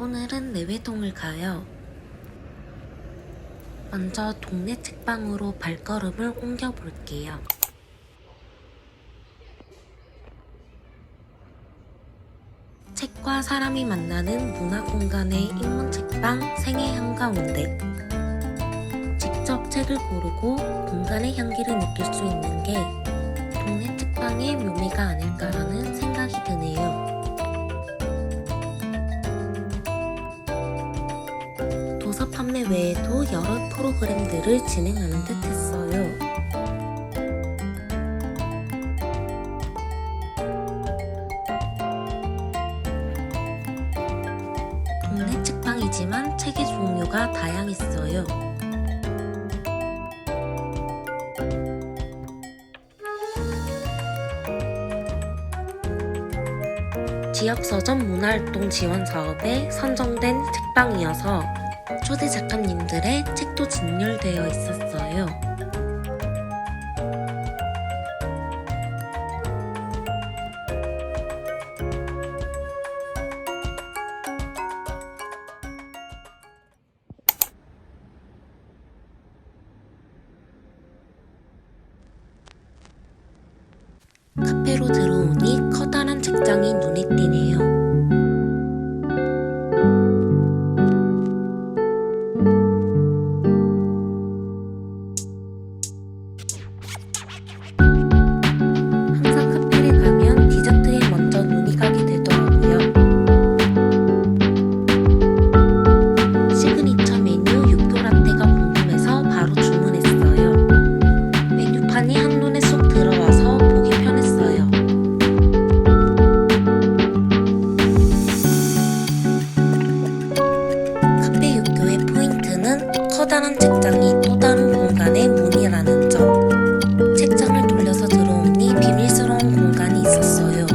오늘은 내외동을 가요. 먼저 동네 책방으로 발걸음을 옮겨 볼게요. 책과 사람이 만나는 문화 공간의 인문 책방 생애 한가운데. 직접 책을 고르고 공간의 향기를 느낄 수 있는 게 동네 책방의 묘미가 아닐까라는 판매 외에도 여러 프로그램들을 진행하는 듯 했어요. 동네 책방이지만 책의 종류가 다양했어요. 지역서점 문화활동 지원 사업에 선정된 책방이어서 초대 작가님들의 책도 진열되어 있었어요. 카페로 들어오니 커다란 책장이 눈에 띄네 커다란 책장이 또 다른 공간의 문이라는 점. 책장을 돌려서 들어오니 비밀스러운 공간이 있었어요.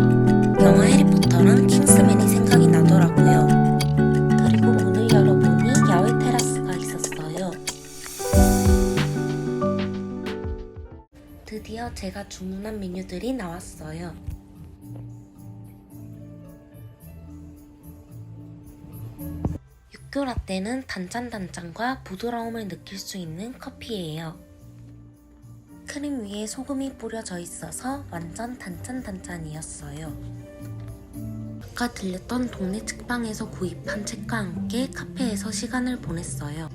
영화 해리포터랑 킹스맨이 생각이 나더라고요. 그리고 문을 열어보니 야외 테라스가 있었어요. 드디어 제가 주문한 메뉴들이 나왔어요. 육교 라떼는 단짠단짠과 부드러움을 느낄 수 있는 커피예요. 크림 위에 소금이 뿌려져 있어서 완전 단짠단짠이었어요. 아까 들렸던 동네 책방에서 구입한 책과 함께 카페에서 시간을 보냈어요.